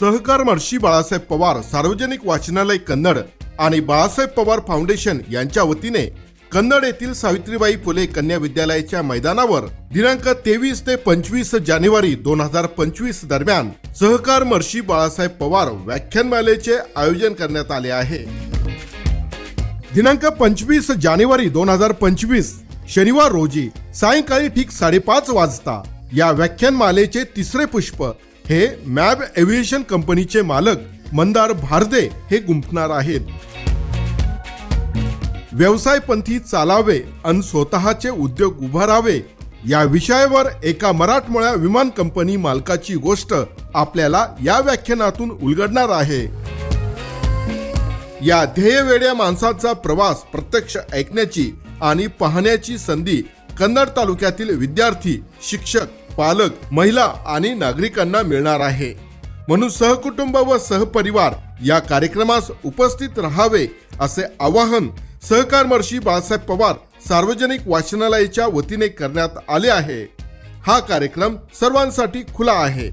सहकार महर्षी बाळासाहेब पवार सार्वजनिक वाचनालय कन्नड आणि बाळासाहेब पवार फाउंडेशन यांच्या वतीने कन्नड येथील सावित्रीबाई फुले कन्या विद्यालयाच्या मैदानावर दिनांक तेवीस ते पंचवीस जानेवारी दोन हजार पंचवीस दरम्यान सहकार महर्षी बाळासाहेब पवार व्याख्यानमालेचे आयोजन करण्यात आले आहे. दिनांक पंचवीस जानेवारी दोन हजार पंचवीस शनिवार रोजी सायंकाळी ठीक साडेपाच वाजता या व्याख्यानमालेचे तिसरे पुष्प हे मॅब एव्हिएशन कंपनीचे मालक मंदार भारदे हे गुंफणार आहेत. व्यवसायपंथी चालावे आणि स्वतःचे उद्योग उभारावे या विषयावर एका मराठमोळ्या विमान कंपनी मालकाची गोष्ट आपल्याला या व्याख्यानातून उलगडणार आहे. या ध्येयवेड्या माणसाचा प्रवास प्रत्यक्ष ऐकण्याची आणि पाहण्याची संधी कन्नड तालुक्यातील विद्यार्थी शिक्षक पालक महिला आणि नागरिकांना मिळणार आहे. म्हणून सहकुटुंब व सहपरिवार या कार्यक्रमास उपस्थित राहावे असे आवाहन सहकार महर्षी बाळासाहेब पवार सार्वजनिक वाचनालयाच्या वतीने करण्यात आले आहे. हा कार्यक्रम सर्वांसाठी खुला आहे.